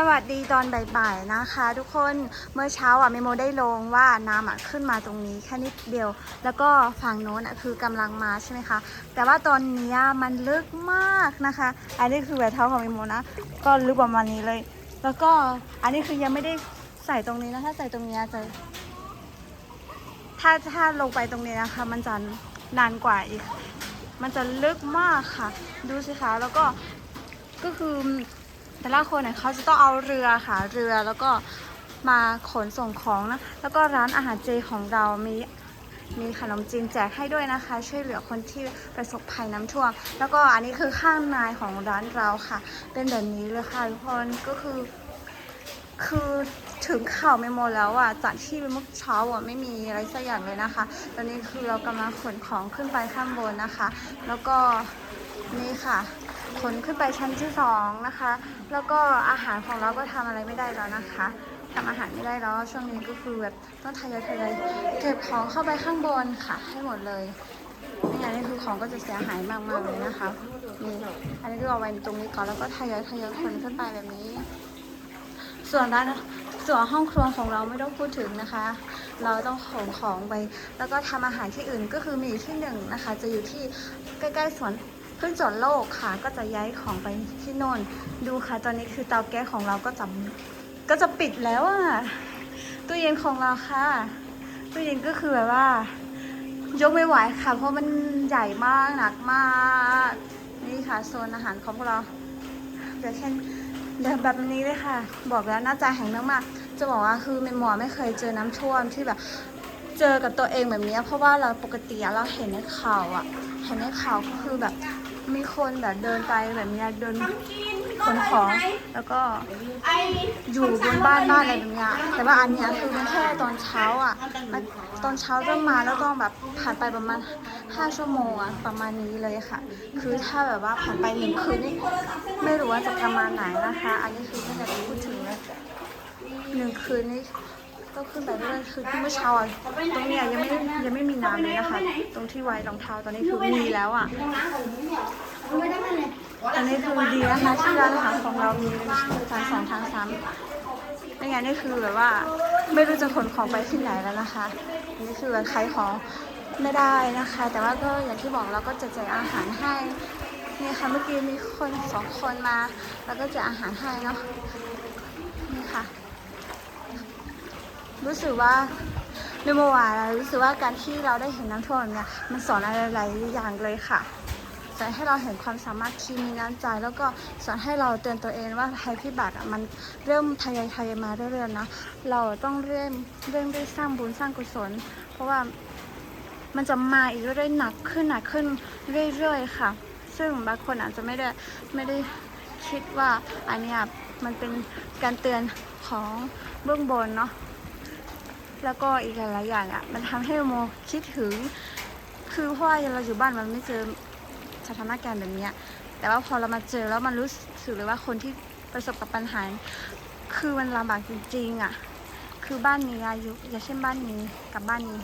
สวัสดีตอนบ่ายๆนะคะ ทุกคนเมื่อเช้าอะเมโมได้ลงว่าน้ำอะขึ้นมาตรงนี้แค่นิดเดียว แล้วก็ฝั่งโน้นอะคือกำลังมาใช่ไหมคะแต่ว่าตอนนี้มันลึกมากนะคะ อันนี้คือแบบเท้าของเมโมนะก็ลึกประมาณนี้เลย แล้วก็อันนี้คือยังไม่ได้ใส่ตรงนี้นะถ้าใส่ตรงนี้จะถ้าถ้าลงไปตรงนี้นะคะ มันจะนานกว่าอีก มันจะลึกมากค่ะ ดูสิคะแล้วก็ก็คือ แต่ละคนเนี่ยเขาจะต้องเอาเรือค่ะเรือแล้วก็มาขนส่งของนะแล้วก็ร้านอาหารเจของเรามีมีขนมจีนแจกให้ด้วยนะคะ ช่วยเหลือคนที่ประสบภัยน้ำท่วม แล้วก็อันนี้คือข้างในของร้านเราค่ะ เป็นแบบนี้เลยค่ะทุกคนก็คือ คือถึงข่าวไม่หมดแล้วอะจากที่เมื่อเช้าอะไม่มีอะไรสักอย่างเลยนะคะ ตอนนี้คือเรากำลังขนของขึ้นไปข้างบนนะคะ แล้วก็ นี่ค่ะ ขนขึ้นไปชั้นที่สองนะคะ แล้วก็อาหารของเราก็ทำอะไรไม่ได้แล้วนะคะทำอาหารไม่ได้แล้วช่วงนี้ก็คือแบบต้องทยอยทยอยเก็บของเข้าไปข้างบนค่ะ ให้หมดเลยไม่งั้นนี่คือของก็จะเสียหายมากๆเลยนะคะนี่อันนี้ก็เอาไว้ตรงนี้ก่อนแล้วก็ทยอยทยอยขนขึ้นไปแบบนี้ ส่วนร้านส่วนห้องครัวของเราไม่ต้องพูดถึงนะคะ เราต้องขนของไป แล้วก็ทำอาหารที่อื่นก็คือมีอยู่ที่หนึ่งนะคะ จะอยู่ที่ใกล้ๆสวน พึ่งสวนโลกค่ะ ก็จะย้ายของไปที่โน่น ดูค่ะ ตอนนี้คือเตาแก๊สของเราก็จะก็จะปิดแล้วอะตู้เย็นของเราค่ะตู้เย็นก็คือแบบว่า ยกไม่ไหวค่ะ เพราะมันใหญ่มากหนักมาก นี่ค่ะโซนอาหารของเราเดี๋ยวแค่เดินแบบนี้เลยค่ะ บอกแล้วน่าจะแห่งมากๆจะบอกว่าคือเมมอไม่เคยเจอน้ำท่วมที่แบบเจอกับตัวเองแบบนี้เพราะว่าเราปกติเราเห็นในข่าวอะเห็นในข่าวก็คือแบบ มีคนแบบเดินไปแบบเนี้ยเดินขนของแล้วก็อยู่บนบ้านบ้านอะไรแบบเนี้ยแต่ว่าอันเนี้ยคือมันแค่ตอนเช้าอะมันตอนเช้าเริ่มมาแล้วก็แบบผ่านไปประมาณ 5 ชั่วโมงอะประมาณนี้เลยค่ะ คือถ้าแบบว่าผ่านไปหนึ่งคืนนี่ไม่รู้ว่าจะประมาณไหนนะคะ อันนี้คือไม่อยากจะพูดถึงเลยหนึ่งคืนนี่ ก็ขึ้นไปเรื่อยๆคือเมื่อเช้าอะตรงเนี้ยยังไม่ยังไม่มีน้ำเลยนะคะ ตรงที่ไว้รองเท้าตอนนี้คือมีแล้วอะตอนนี้คือดีนะคะที่ร้านอาหารของเรามีทางสองทางสามไม่งั้นนี่คือแบบว่าไม่รู้จะขนของไปที่ไหนแล้วนะคะอันนี่คือขายของไม่ได้นะคะ แต่ว่าก็อย่างที่บอกเราก็จะแจกอาหารให้นี่ค่ะเมื่อกี้มีคนสองคนมา แล้วก็จกอาหารให้เนาะนี่ค่ะ รู้สึกว่าในเมื่อวานรู้สึกว่าการที่เราได้เห็นน้ำท่วมเนี่ยมันสอนอะไรหลายอย่างเลยค่ะสอนให้เราเห็นความสามารถที่มีน้ำใจแล้วก็สอนให้เราเตือนตัวเองว่าภัยพิบัติอะมันเริ่มทยอยทยอยมาเรื่อยๆนะเราต้องเริ่มเริ่มได้สร้างบุญสร้างกุศล เพราะว่ามันจะมาอีกเรื่อยๆหนักขึ้นหนักขึ้นเรื่อยๆค่ะ ซึ่งบางคนอาจจะไม่ได้ไม่ได้คิดว่าอันนี้มันเป็นการเตือนของเบื้องบนเนาะ แล้วก็อีกหลายๆอย่างอะ มันทำให้โมคิดถึง คือเพราะว่าเราอยู่บ้านมันไม่เจอสถานการณ์แบบเนี้ยแต่ว่าพอเรามาเจอแล้วมันรู้สึกเลยว่าคนที่ประสบกับปัญหา คือมันลำบากจริงๆอะ คือบ้านนี้อายุอย่างเช่นบ้านนี้กับบ้านนี้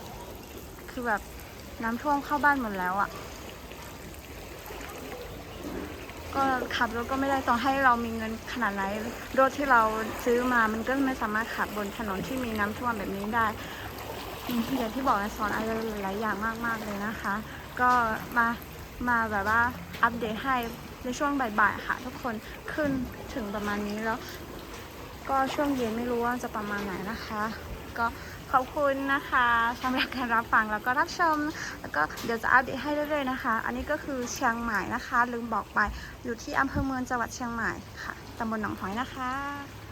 คือแบบน้ำท่วมเข้าบ้านหมดแล้วอะ ก็ขับรถก็ไม่ได้ต้องให้เรามีเงินขนาดไหน รถที่เราซื้อมามันก็ไม่สามารถขับบนถนนที่มีน้ำท่วมแบบนี้ได้อืมอย่างที่บอกนะสอนอะไรหลายอย่างมากๆเลยนะคะ ก็มามาแบบว่าอัปเดตให้ในช่วงบ่ายๆค่ะ ทุกคนขึ้นถึงประมาณนี้แล้ว ก็ช่วงเย็นไม่รู้ว่าจะประมาณไหนนะคะ ก็ ขอบคุณนะคะสำหรับการรับฟังแล้วก็รับชม แล้วก็เดี๋ยวจะอัปเดตให้เรื่อยๆนะคะ อันนี้ก็คือเชียงใหม่นะคะ ลืมบอกไปอยู่ที่อำเภอเมืองจังหวัดเชียงใหม่ค่ะตำบลหนองหอยนะคะ